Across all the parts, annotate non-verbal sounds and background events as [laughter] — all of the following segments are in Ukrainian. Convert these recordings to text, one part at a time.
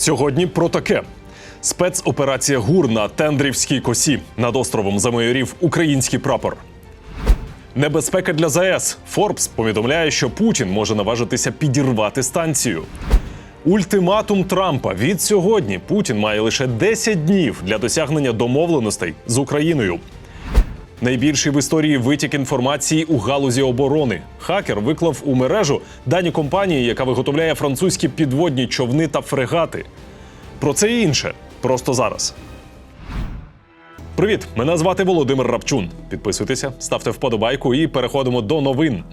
Сьогодні про таке. Спецоперація ГУР на Тендрівській косі. Над островом замайорів український прапор. Небезпека для ЗАЕС. Форбс повідомляє, що Путін може наважитися підірвати станцію. Ультиматум Трампа від сьогодні Путін має лише 10 днів для досягнення домовленостей з Україною. Найбільший в історії витік інформації у галузі оборони. Хакер виклав у мережу дані компанії, яка виготовляє французькі підводні човни та фрегати. Про це і інше просто зараз. Привіт! Мене звати Володимир Рапчун. Підписуйтеся, ставте вподобайку і переходимо до новин.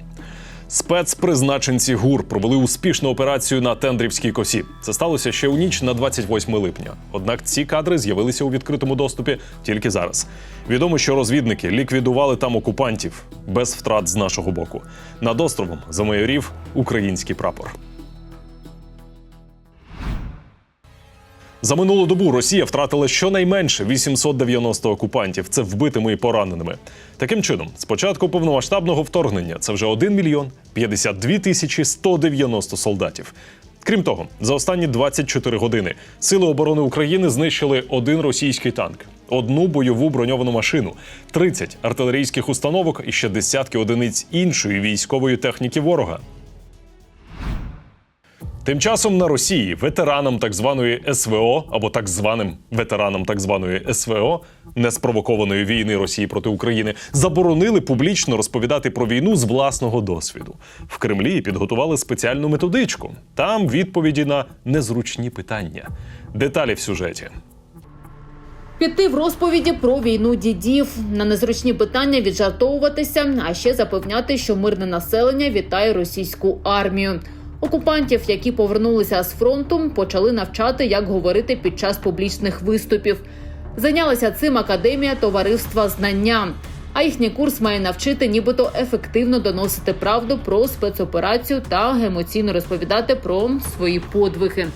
Спецпризначенці ГУР провели успішну операцію на Тендрівській косі. Це сталося ще у ніч на 28 липня. Однак ці кадри з'явилися у відкритому доступі тільки зараз. Відомо, що розвідники ліквідували там окупантів без втрат з нашого боку. Над островом замайорів український прапор. За минулу добу Росія втратила щонайменше 890 окупантів. Це вбитими і пораненими. Таким чином, з початку повномасштабного вторгнення це вже 1 мільйон 52 тисячі 190 солдатів. Крім того, за останні 24 години Сили оборони України знищили один російський танк, одну бойову броньовану машину, 30 артилерійських установок і ще десятки одиниць іншої військової техніки ворога. Тим часом на Росії ветеранам так званої СВО або так званим ветеранам так званої СВО неспровокованої війни Росії проти України заборонили публічно розповідати про війну з власного досвіду. В Кремлі підготували спеціальну методичку. Там відповіді на незручні питання. Деталі в сюжеті. Піти в розповіді про війну дідів на незручні питання віджартовуватися, а ще запевняти, що мирне населення вітає російську армію. Окупантів, які повернулися з фронту, почали навчати, як говорити під час публічних виступів. Зайнялася цим академія товариства знання. А їхній курс має навчити, нібито ефективно доносити правду про спецоперацію та емоційно розповідати про свої подвиги.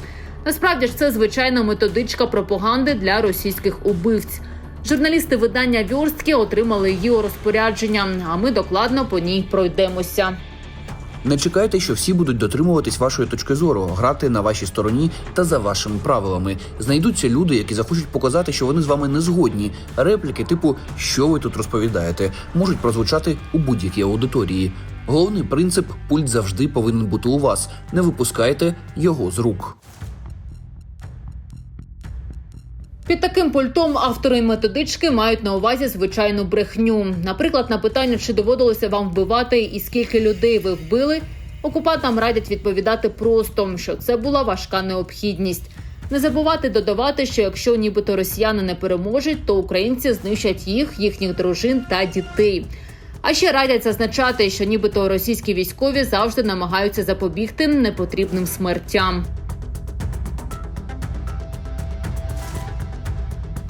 Насправді ж це звичайна методичка пропаганди для російських убивць. Журналісти видання Вьорстки отримали її розпорядження, а ми докладно по ній пройдемося. Не чекайте, що всі будуть дотримуватись вашої точки зору, грати на вашій стороні та за вашими правилами. Знайдуться люди, які захочуть показати, що вони з вами не згодні. Репліки, типу що ви тут розповідаєте, можуть прозвучати у будь-якій аудиторії. Головний принцип пульт завжди повинен бути у вас. Не випускайте його з рук. Під таким пультом автори методички мають на увазі звичайну брехню. Наприклад, на питання, чи доводилося вам вбивати і скільки людей ви вбили, окупантам радять відповідати просто, що це була важка необхідність. Не забувати додавати, що якщо нібито росіяни не переможуть, то українці знищать їх, їхніх дружин та дітей. А ще радять зазначати, що нібито російські військові завжди намагаються запобігти непотрібним смертям.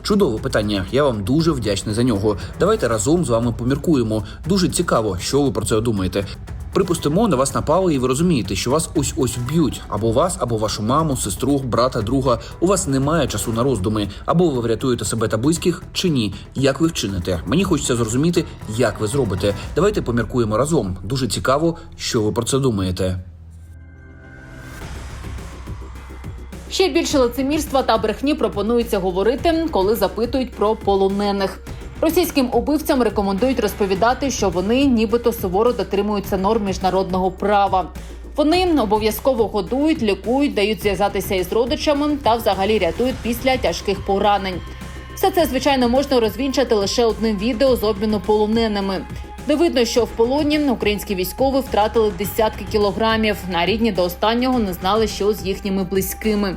Чудове питання. Я вам дуже вдячний за нього. Давайте разом з вами поміркуємо. Дуже цікаво, що ви про це думаєте. Припустимо, на вас напали, і ви розумієте, що вас ось ось вб'ють або вас, або вашу маму, сестру, брата, друга. У вас немає часу на роздуми, або ви врятуєте себе та близьких, чи ні. Як ви вчините? Мені хочеться зрозуміти, як ви зробите. Давайте поміркуємо разом. Дуже цікаво, що ви про це думаєте. Ще більше лицемірства та брехні пропонується говорити, коли запитують про полонених. Російським убивцям рекомендують розповідати, що вони нібито суворо дотримуються норм міжнародного права. Вони обов'язково годують, лікують, дають зв'язатися із родичами та взагалі рятують після тяжких поранень. Все це звичайно можна розвінчати лише одним відео з обміну полоненими. Де видно, що в полоні українські військові втратили десятки кілограмів. На рідні до останнього не знали, що з їхніми близькими.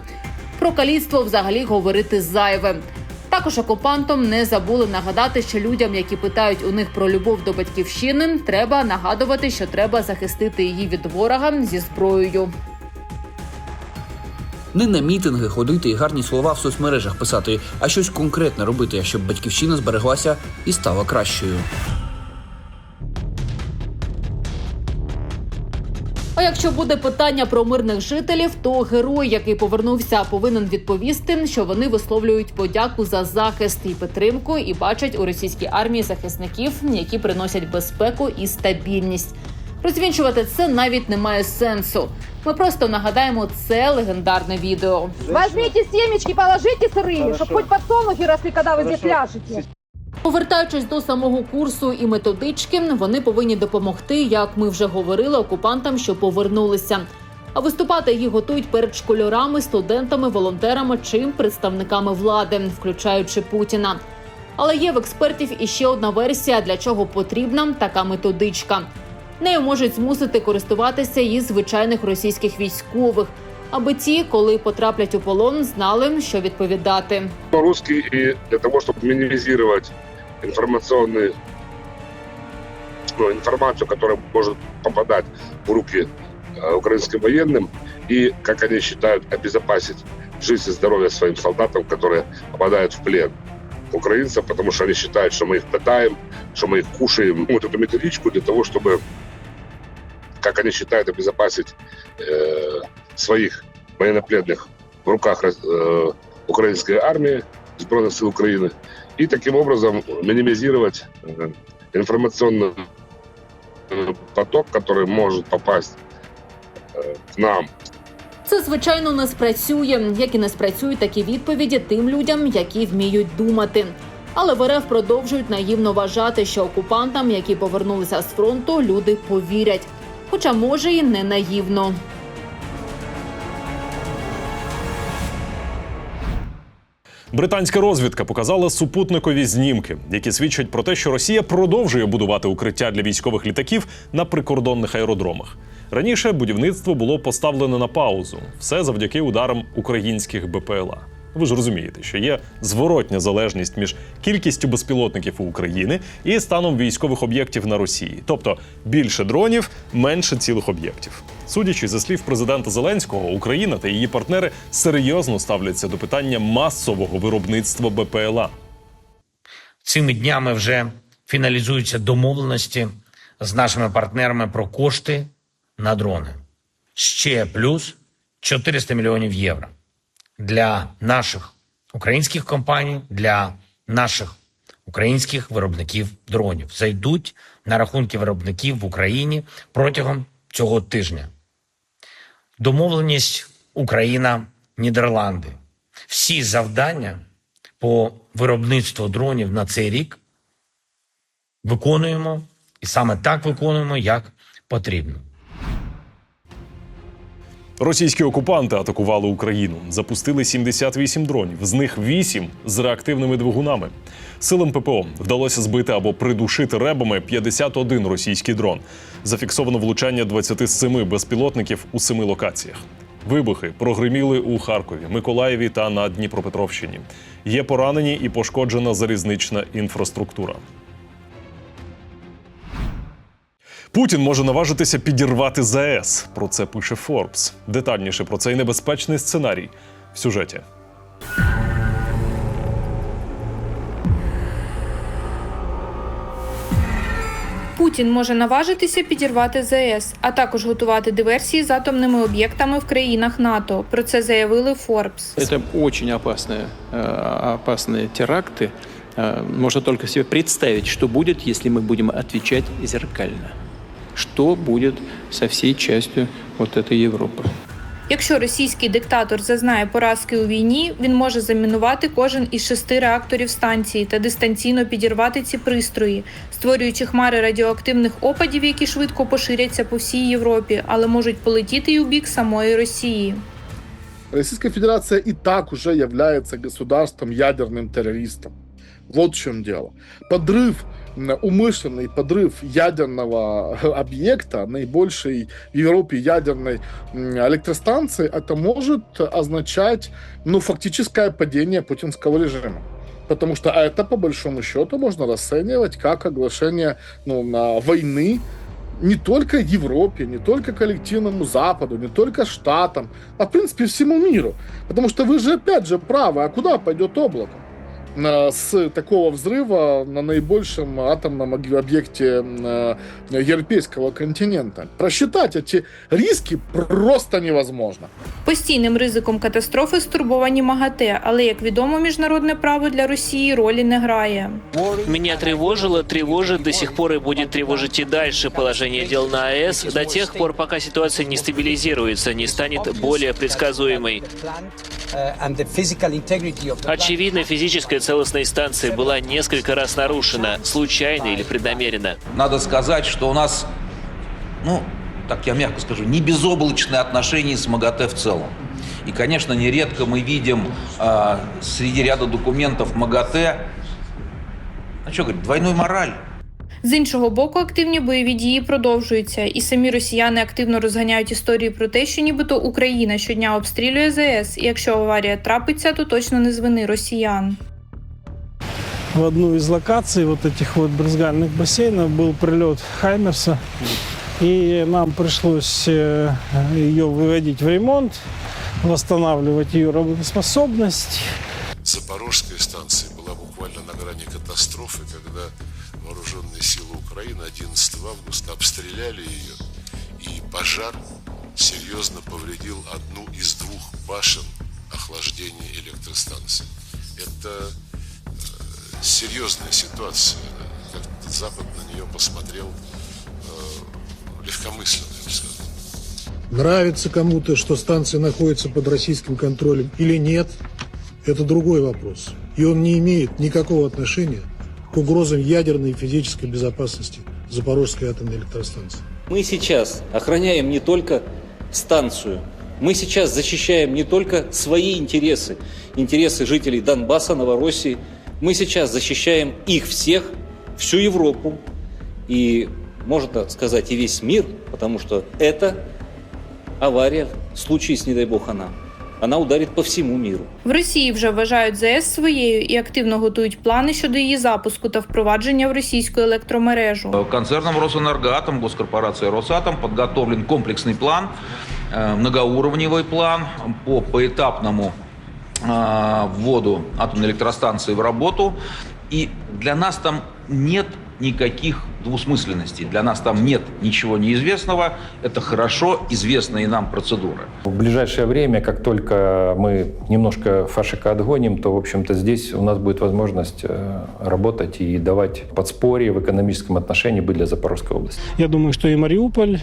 Про каліцтво взагалі говорити зайве. Також окупантам не забули нагадати, що людям, які питають у них про любов до батьківщини, треба нагадувати, що треба захистити її від ворога зі зброєю. Не на мітинги ходити і гарні слова в соцмережах писати, а щось конкретне робити, щоб батьківщина збереглася і стала кращою. якщо буде питання про мирних жителів, то герой, який повернувся, повинен відповісти, що вони висловлюють подяку за захист і підтримку і бачать у російській армії захисників, які приносять безпеку і стабільність. Розвінчувати це навіть немає сенсу. Ми просто нагадаємо це легендарне відео. Возьмите семечки, положите сырые, чтобы хоть подсолнухи росли, когда вы здесь пляшете. Повертаючись до самого курсу і методички, вони повинні допомогти, як ми вже говорили, окупантам, що повернулися. А виступати їх готують перед школярами, студентами, волонтерами чи представниками влади, включаючи Путіна. Але є в експертів іще одна версія, для чого потрібна така методичка. Нею можуть змусити користуватися і звичайних російських військових, аби ті, коли потраплять у полон, знали, що відповідати. по-русски и для того, чтобы минимизировать информационный, ну, информацию, которая может попадать в руки э, украинским военным, и, как они считают, обезопасить жизнь и здоровье своим солдатам, которые попадают в плен украинцев, потому что они считают, что мы их пытаем, что мы их кушаем. [laughs] Вот эту методичку для того, чтобы, как они считают, обезопасить э, своих военнопленных в руках э, украинской армии, Збройных сил Украины, и таким образом минимизировать э, информационный э, поток, который может попасть э, к нам. Це звичайно не спрацює, як і не спрацюють такі відповіді тим людям, які вміють думати. Але в РФ продовжують наївно вважати, що окупантам, які повернулися з фронту, люди повірять. Хоча може і не наївно. Британська розвідка показала супутникові знімки, які свідчать про те, що Росія продовжує будувати укриття для військових літаків на прикордонних аеродромах. Раніше будівництво було поставлено на паузу, все завдяки ударам українських БПЛА. Ви ж розумієте, що є зворотня залежність між кількістю безпілотників у України і станом військових об'єктів на Росії, тобто більше дронів, менше цілих об'єктів. Судячи за слів президента Зеленського, Україна та її партнери серйозно ставляться до питання масового виробництва БПЛА. Цими днями вже фіналізуються домовленості з нашими партнерами про кошти на дрони. Ще плюс 400 мільйонів євро для наших українських компаній, для наших українських виробників дронів. Зайдуть на рахунки виробників в Україні протягом цього тижня. Домовленість Україна, Нідерланди. Всі завдання по виробництву дронів на цей рік виконуємо і саме так виконуємо, як потрібно. Російські окупанти атакували Україну, запустили 78 дронів, з них 8 з реактивними двигунами. Силам ППО вдалося збити або придушити ребами 51 російський дрон. Зафіксовано влучання 27 безпілотників у семи локаціях. Вибухи прогриміли у Харкові, Миколаєві та на Дніпропетровщині. Є поранені і пошкоджена залізнична інфраструктура. Путін може наважитися підірвати ЗАЕС. Про це пише Forbes. Детальніше про цей небезпечний сценарій в сюжеті. Путін може наважитися підірвати ЗАЕС, а також готувати диверсії з атомними об'єктами в країнах НАТО. Про це заявили Forbes. Это очень опасные, э, опасные теракты. Э, Можно только себе представить, что будет, если мы будем отвечать зеркально. Что будет со всей частью вот этой Европы. Якщо російський диктатор зазнає поразки у війні, він може замінувати кожен із шести реакторів станції та дистанційно підірвати ці пристрої, створюючи хмари радіоактивних опадів, які швидко поширяться по всій Європі, але можуть полетіти й у бік самої Росії. Российская Федерация и так уже является государством ядерным террористом. Вот в чем дело. Подрыв, м, Умышленный подрыв ядерного [laughs] объекта, наибольшей в Европе ядерной электростанции, это может означать, ну, фактическое падение путинского режима. Потому что это, по большому счету, можно расценивать как оглашение ну, на войны не только Европе, не только коллективному Западу, не только Штатам, а в принципе всему миру. Потому что вы же опять же правы, а куда пойдет облако? э, с такого взрыва на наибольшем атомном об- объекте э, европейского континента. Просчитать эти риски просто невозможно. Постійним ризиком катастрофи стурбовані МАГАТЕ, але як відомо, міжнародне право для Росії ролі не грає. Меня тревожило, тревожит до сих пор и будет тревожить и дальше положение дел на АЭС до тех пор, пока ситуация не стабилизируется, не станет более предсказуемой. Очевидно, физическая целостность станции была несколько раз нарушена, случайно или преднамеренно. Надо сказать, что у нас, ну, так я мягко скажу, не безоблачные отношения с МАГАТЭ в целом. И, конечно, нередко мы видим а, среди ряда документов МАГАТЭ, ну что говорить, двойную мораль. З іншого боку, активні бойові дії продовжуються, і самі росіяни активно розганяють історії про те, що нібито Україна щодня обстрілює ЗС, і якщо аварія трапиться, то точно не з вини росіян. в одну из локаций вот этих вот брызгальных бассейнов был прилет Хаймерса. И нам пришлось э, ее выводить в ремонт, восстанавливать ее работоспособность. Запорожской станции была буквально на грани катастрофы, когда вооруженные силы Украины 11 августа обстреляли ее, и пожар серьезно повредил одну из двух башен охлаждения электростанции. Это э, серьезная ситуация. Как Запад на нее посмотрел э, легкомысленно, я бы сказал. Нравится кому-то, что станция находится под российским контролем или нет, это другой вопрос. И он не имеет никакого отношения к угрозам ядерной и физической безопасности Запорожской атомной электростанции. Мы сейчас охраняем не только станцию, мы сейчас защищаем не только свои интересы, интересы жителей Донбасса, Новороссии, мы сейчас защищаем их всех, всю Европу и, можно сказать, и весь мир, потому что это авария, случись, не дай бог, она, она ударит по всему миру. В Росії вже вважають ЗС своєю і активно готують плани щодо її запуску та впровадження в російську електромережу. Концерном Росэнергоатом, госкорпорация Росатом подготовлен комплексный план, э, многоуровневый план по поэтапному э, вводу атомной электростанции в работу. И для нас там нет никаких двусмысленностей. Для нас там нет ничего неизвестного. Это хорошо известные нам процедуры. В ближайшее время, как только мы немножко фашика отгоним, то, в общем-то, здесь у нас будет возможность э, работать и давать подспорье в экономическом отношении быть для Запорожской области. Я думаю, что и Мариуполь,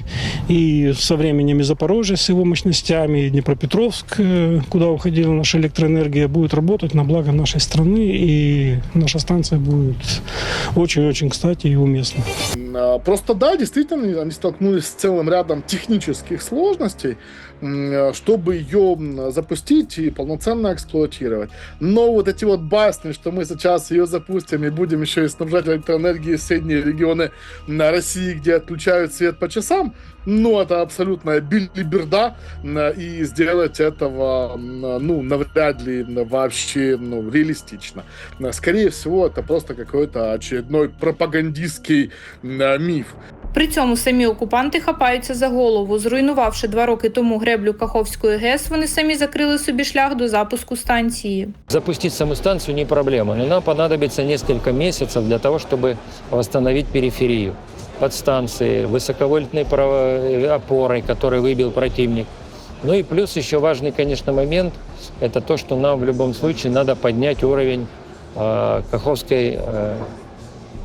и со временем и Запорожье с его мощностями, и Днепропетровск, э, куда уходила наша электроэнергия, будет работать на благо нашей страны, и наша станция будет очень-очень кстати и уместна. А, Просто да, действительно, они столкнулись с целым рядом технических сложностей, м, чтобы ее запустить и полноценно эксплуатировать. Но вот эти вот басни, что мы сейчас ее запустим и будем еще и снабжать электроэнергией соседние регионы на России, где отключают свет по часам, ну, это абсолютная билиберда, м, и сделать этого, м, ну, навряд ли вообще, ну, реалистично. Скорее всего, это просто какой-то очередной пропагандистский м, миф. При цьому самі окупанти хапаються за голову. Зруйнувавши два роки тому греблю Каховської ГЕС, вони самі закрили собі шлях до запуску станції. Запустить саму станцию не проблема, но нам понадобится несколько месяцев для того, чтобы восстановить периферию Подстанции, высоковольтной право- опорой, которую выбил противник. Ну и плюс еще важный, конечно, момент – это то, что нам в любом случае надо поднять уровень э, Каховской э,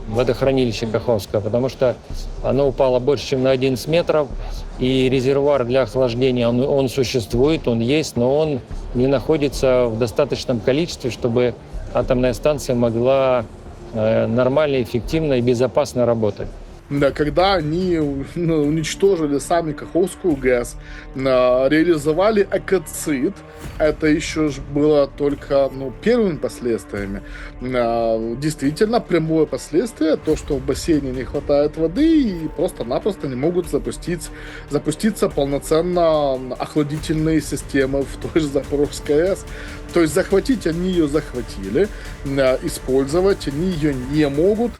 водохранилища Каховского, потому что оно упало больше, чем на 11 метров, и резервуар для охлаждения, он, он существует, он есть, но он не находится в достаточном количестве, чтобы атомная станция могла э, нормально, эффективно и безопасно работать. Да, когда они ну, уничтожили сами Каховскую ГЭС, а, реализовали экоцид, это еще было только ну, первыми последствиями. А, Действительно, прямое последствие, то, что в бассейне не хватает воды и просто-напросто не могут запустить, запуститься полноценно охладительные системы в той же Запорожской АЭС. То есть захватить они ее захватили, а, использовать они ее не могут,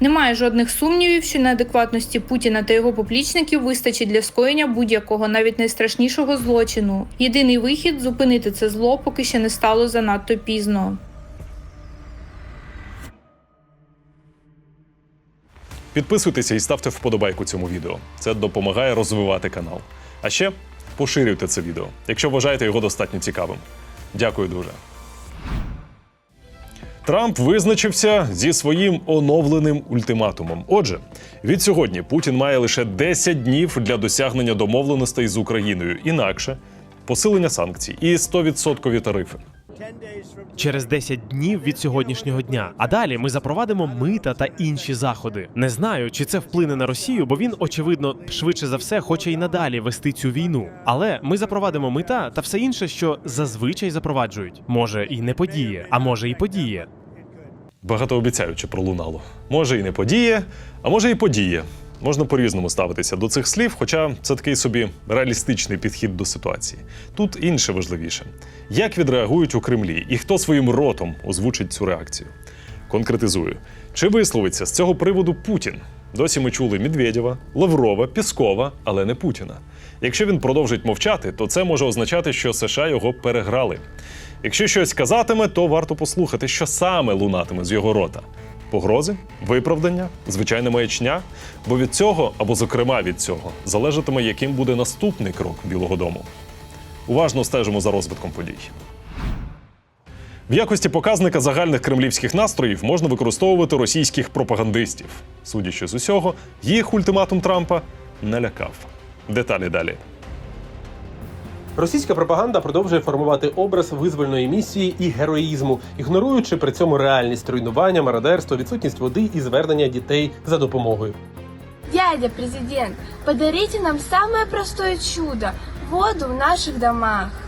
Немає жодних сумнівів, що неадекватності Путіна та його поплічників вистачить для скоєння будь-якого, навіть найстрашнішого злочину. Єдиний вихід зупинити це зло, поки ще не стало занадто пізно. Підписуйтеся і ставте вподобайку цьому відео. Це допомагає розвивати канал. А ще поширюйте це відео, якщо вважаєте його достатньо цікавим. Дякую дуже. Трамп визначився зі своїм оновленим ультиматумом. Отже, від сьогодні Путін має лише 10 днів для досягнення домовленостей з Україною. Інакше посилення санкцій і 100% тарифи. через 10 днів від сьогоднішнього дня. А далі ми запровадимо мита та інші заходи. Не знаю, чи це вплине на Росію, бо він, очевидно, швидше за все хоче і надалі вести цю війну. Але ми запровадимо мита та все інше, що зазвичай запроваджують. Може і не подіє, а може і подіє. Багатообіцяюче пролунало. Може і не подіє, а може і подіє. Можна по-різному ставитися до цих слів, хоча це такий собі реалістичний підхід до ситуації. Тут інше важливіше: як відреагують у Кремлі і хто своїм ротом озвучить цю реакцію. Конкретизую, чи висловиться з цього приводу Путін? Досі ми чули Медведєва, Лаврова, Піскова, але не Путіна. Якщо він продовжить мовчати, то це може означати, що США його переграли. Якщо щось казатиме, то варто послухати, що саме лунатиме з його рота. Погрози, виправдання, звичайна маячня. Бо від цього, або зокрема від цього, залежатиме, яким буде наступний крок Білого Дому. Уважно стежимо за розвитком подій. В якості показника загальних кремлівських настроїв можна використовувати російських пропагандистів. Судячи з усього, їх ультиматум Трампа налякав. Деталі далі. Російська пропаганда продовжує формувати образ визвольної місії і героїзму, ігноруючи при цьому реальність руйнування, мародерство, відсутність води і звернення дітей за допомогою. Дядя президент, подарите нам самое простое чудо – воду в наших домах.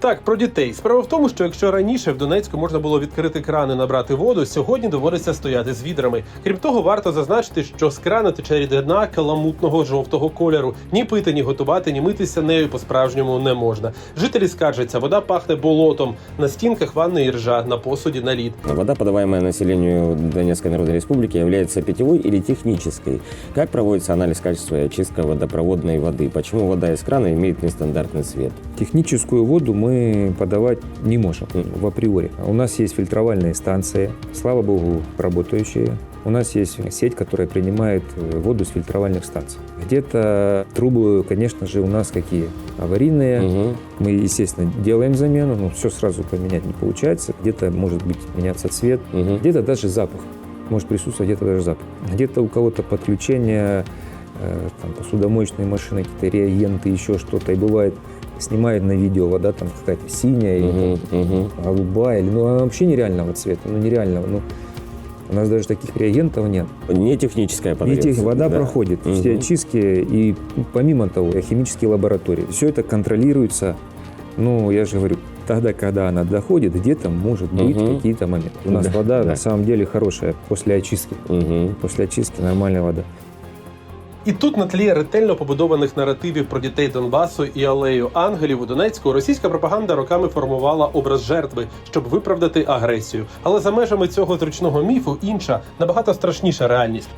Так, про дітей. Справа в тому, що якщо раніше в Донецьку можна було відкрити крани набрати воду, сьогодні доводиться стояти з відрами. Крім того, варто зазначити, що з крана тече рідина каламутного жовтого кольору. Ні пити, ні готувати, ні митися нею по-справжньому не можна. Жителі скаржаться, вода пахне болотом. На стінках ванни і ржа, на посуді наліт. Вода, подаваемая населению Донецкой Народной Республики, является питьевой или технической. Как проводится анализ качества и очистка водопроводной воды? Почему вода из крана имеет нестандартный цвет? Техническую воду мы Подавать не можем в априори. У нас есть фильтровальные станции, слава богу, работающие. У нас есть сеть, которая принимает э, воду с фильтровальных станций. Где-то трубы, конечно же, у нас какие? Аварийные. Мгм. Мы, естественно, делаем замену, но все сразу поменять не получается. Где-то может быть меняться цвет, где-то даже запах. Может присутствовать где-то даже запах. Где-то у кого-то подключение э, там, посудомоечной машины, какие-то реагенты, еще что-то. И бывает, снимает на видео вода там какая-то синяя, или там голубая, или, ну она вообще нереального цвета, ну нереального. Ну, у нас даже таких реагентов нет. Не техническая Не подогрев. тех- вода Да. проходит все Мгм. очистки и помимо того химические лаборатории. Все это контролируется. Ну, я же говорю, тогда, когда она доходит, где-то может быть Мгм. какие-то моменты. У нас Да, вода да. на самом деле хорошая после очистки. После очистки нормальная вода. І тут на тлі ретельно побудованих наративів про дітей Донбасу і алею ангелів у Донецьку російська пропаганда роками формувала образ жертви, щоб виправдати агресію. Але за межами цього зручного міфу інша, набагато страшніша реальність.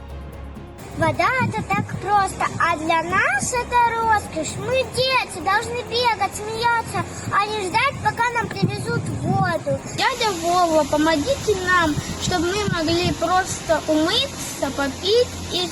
Вода это так просто, а для нас это роскошь. Мы дети, должны бегать, смеяться, а не ждать, пока нам привезут воду. Дядя Вова, помогите нам, чтобы мы могли просто умыться, попить и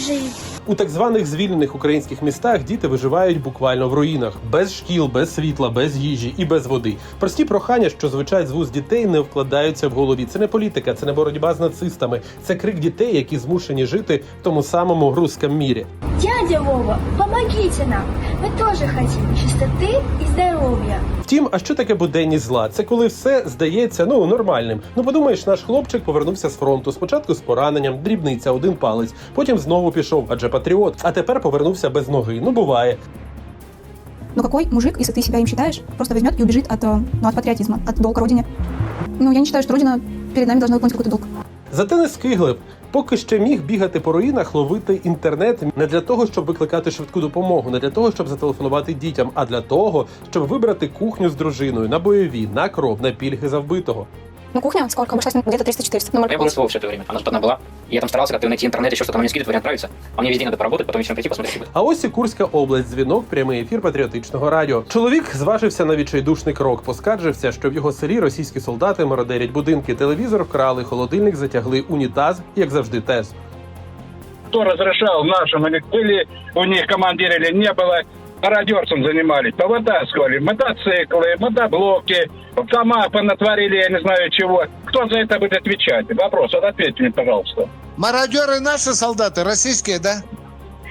жить. У так званих звільнених українських містах діти виживають буквально в руїнах, без шкіл, без світла, без їжі і без води. Прості прохання, що звучать з вуст дітей, не вкладаються в голові. Це не політика, це не боротьба з нацистами. Це крик дітей, які змушені жити в тому самому русском мірі. Дядя Вова, помогите нам. Мы тоже хотим чистоты и здоровья. Втім, а що таке буденність зла? Це коли все здається ну нормальним. Ну подумаєш, наш хлопчик повернувся з фронту. Спочатку з пораненням, дрібниця, один палець. Потім знову пішов, адже патріот. А тепер повернувся без ноги. Ну буває. Но какой мужик, если ты себя им считаешь, просто возьмет и убежит от, э, ну, от патриотизма, от долга родине? Ну, я не считаю, что родина перед нами должна выполнить какой-то долг. Зате не скиглив. Поки ще міг бігати по руїнах, ловити інтернет не для того, щоб викликати швидку допомогу, не для того, щоб зателефонувати дітям, а для того, щоб вибрати кухню з дружиною на бойові, на кров, на пільги за вбитого. Ну, кухня, сколько обошлась? Где-то 300-400. Ну, Я был на СВО все это время. Она штатная была. Я там старался как-то найти интернет, еще что-то. Она мне скидывает вариант нравится. А мне везде надо поработать, потом вечером прийти, посмотреть. А ось і Курська область, дзвінок, прямий ефір патріотичного радіо. Чоловік зважився на відчайдушний крок, поскаржився, що в його селі російські солдати мародерять будинки, телевізор вкрали, холодильник затягли, унітаз, як завжди, тез. кто разрешал нашим, или были у них командиры или не было, Мародерством занимались, повытаскивали мотоциклы, мотоблоки, сама понатворили, я не знаю чего. Кто за это будет отвечать? Вопрос, вот ответьте мне, пожалуйста. Мародеры наши солдаты, российские, да?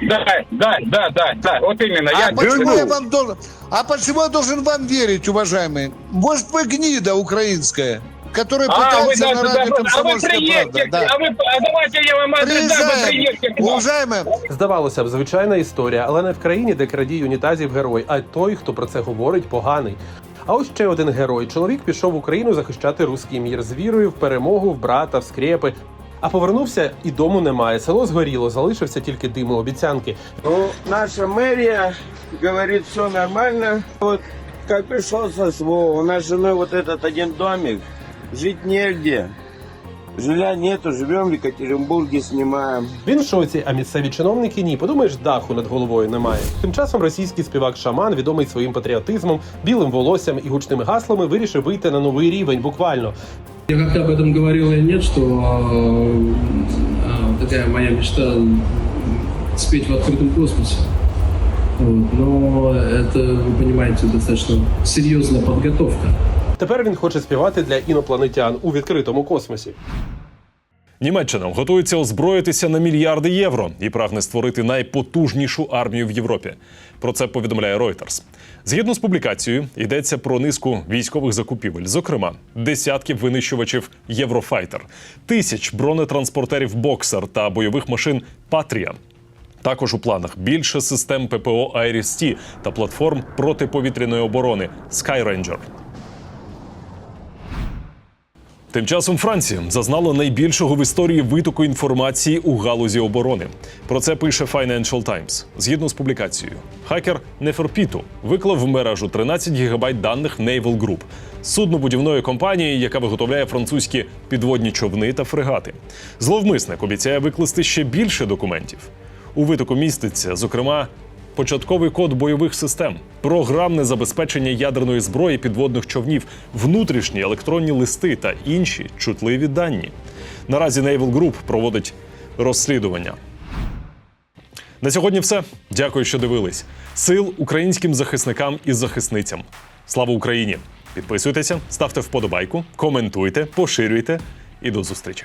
Да, да, да, да, да, вот именно. А я почему я вам должен, а почему я должен вам верить, уважаемые? Может, вы гнида украинская, которая А, вы, пытается да, на да, радио да, а вы «Комсомольская правда». приедете, Да. а вы, а давайте я вам адрес дам, вы Приезжаем. приедете к нам. Уважаемые, Здавалося б, звичайна історія, але не в країні, де крадій унітазів герой, а той, хто про це говорить, поганий. А ось ще один герой. Чоловік пішов в Україну захищати руський мір з вірою в перемогу, в брата, в скрепи. А повернувся і дому немає. Село згоріло, залишився тільки дим і обіцянки. Ну, наша мэрия говорит, все нормально. Вот как пришел со СВО, у нас с женой вот этот один домик, жить негде. Жилья нету, живем в Екатеринбурге, снимаем. Він в шоці, а місцеві чиновники ні. Подумаєш, даху над головою немає. Тим часом російський співак Шаман, відомий своїм патріотизмом, білим волоссям і гучними гаслами, вирішив вийти на новий рівень буквально. Я как-то об этом говорил или нет, что э, э, такая моя мечта м, спеть в открытом космосе. Вот. Но это, вы понимаете, достаточно серьезная подготовка. Тепер він хоче співати для інопланетян у відкритому космосі. Німеччина готується озброїтися на мільярди євро і прагне створити найпотужнішу армію в Європі. Про це повідомляє Reuters. Згідно з публікацією, йдеться про низку військових закупівель, зокрема, десятків винищувачів Єврофайтер, тисяч бронетранспортерів Боксер та бойових машин Патрія. Також у планах більше систем ППО Айріс-Ті та платформ протиповітряної оборони Skyranger. Тим часом Франція зазнала найбільшого в історії витоку інформації у галузі оборони. Про це пише Financial Times. Згідно з публікацією, хакер Неферпіту виклав в мережу 13 гігабайт даних Naval Group, суднобудівної компанії, яка виготовляє французькі підводні човни та фрегати. Зловмисник обіцяє викласти ще більше документів. У витоку міститься, зокрема, початковий код бойових систем, програмне забезпечення ядерної зброї підводних човнів, внутрішні електронні листи та інші чутливі дані. Наразі Naval Group проводить розслідування. На сьогодні все. Дякую, що дивились. Сил українським захисникам і захисницям. Слава Україні! Підписуйтеся, ставте вподобайку, коментуйте, поширюйте і до зустрічі.